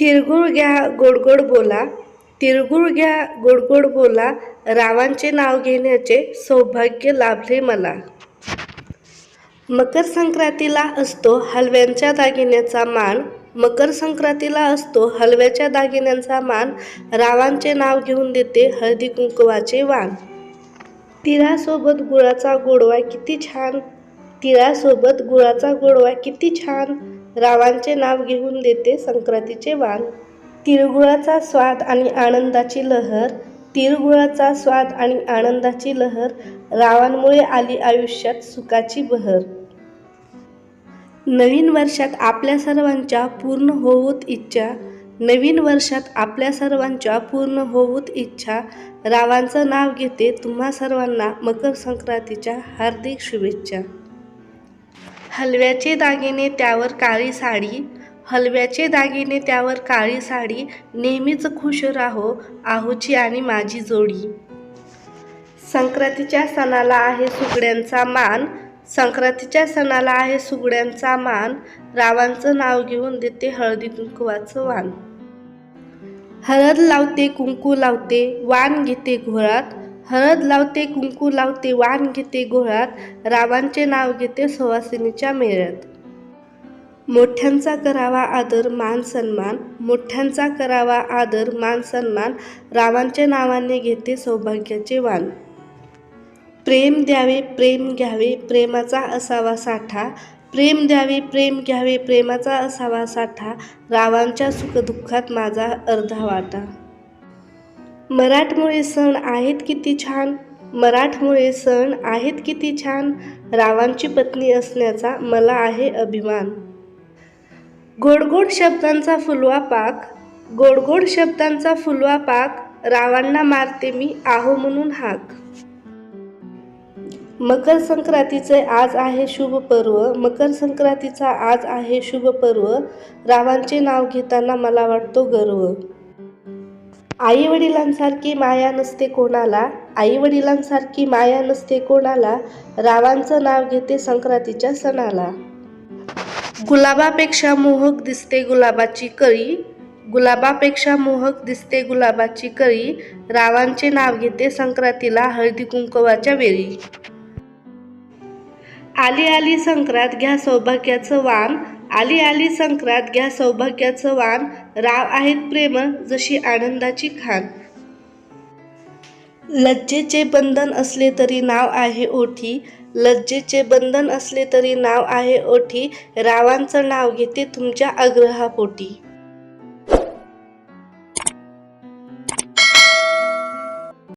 तिळगुळ घ्या गोडगोड बोला. तिळगुळ घ्या गोडगोड बोला. रावांचे नाव घेण्याचे सौभाग्य लाभले मला. मकर संक्रांतीला असतो हलव्यांच्या दागिन्याचा मान. मकर संक्रांतीला असतो हलव्याच्या दागिन्यांचा मान. रावांचे नाव घेऊन देते हळदी कुंकवाचे वाण. तिळासोबत गुळाचा गोडवा किती छान. तिळासोबत गुळाचा गोडवा किती छान. रावांचे नाव घेऊन देते संक्रांतीचे वाण. तिळगुळाचा स्वाद आणि आनंदाची लहर. तिळगुळाचा स्वाद आणि आनंदाची लहर रावांमुळे आली आयुष्यात सुखाची बहर. नवीन वर्षात आपल्या सर्वांच्या पूर्ण होऊत इच्छा. नवीन वर्षात आपल्या सर्वांच्या पूर्ण होऊत इच्छा. रावांचं नाव घेते तुम्हा सर्वांना मकर संक्रांतीच्या हार्दिक शुभेच्छा. हलव्याचे दागिने त्यावर काळी साडी हलव्याचे दागिने त्यावर काळी साडी नेहमीच खुश राहो आहोची आणि माझी जोडी. संक्रांतीच्या सणाला आहे सुगड्यांचा मान संक्रांतीच्या सणाला आहे सुगड्यांचा मान रावांचं नाव घेऊन देते हळदी कुंकवाचं वाण. हळद लावते कुंकू लावते वाण घेते घोळात हळद लावते कुंकू लावते वाण घेते घोळात रावांचे नाव घेते सुवासिनीच्या मेळ्यात. मोठ्यांचा करावा आदर मान सन्मान. मोठ्यांचा करावा आदर मान सन्मान. रावांच्या नावाने घेते सौभाग्याचे वाण. प्रेम द्यावे प्रेम घ्यावे प्रेमाचा असावा साठा. प्रेम द्यावे प्रेम घ्यावे प्रेमाचा असावा साठा. रावांच्या सुखदुःखात माझा अर्धा वाटा. मराठमोळे सण आहेत किती छान. मराठमोळे सण आहेत किती छान. रावांची पत्नी असण्याचा मला आहे अभिमान. गोडगोड शब्दांचा फुलवा पाक गोडगोड शब्दांचा फुलवा पाक रावांना मारते मी आहो म्हणून हाक. मकर संक्रांतीचे आज आहे शुभ पर्व मकर संक्रांतीचा आज आहे शुभ पर्व. रावांचे नाव घेताना मला वाटतो गर्व. आई वडिलांसारखी माया नसते कोणाला आई वडिलांसारखी माया नसते कोणाला रावांचं नाव घेते संक्रांतीच्या सणाला. गुलाबापेक्षा मोहक दिसते गुलाबाची कळी गुलाबापेक्षा मोहक दिसते गुलाबाची कळी रावांचे नाव घेते संक्रांतीला हळदी कुंकवाच्या वेळी. आली आली संक्रांत घ्या सौभाग्याचं वाण आली आली संक्रांत घ्या सौभाग्याचं वाण राव आहेत प्रेम जशी आनंदाची खान. लज्जेचे बंधन असले तरी नाव आहे ओठी लज्जेचे बंधन असले तरी नाव आहे ओठी रावांचं नाव घेते तुमच्या आग्रहापोटी.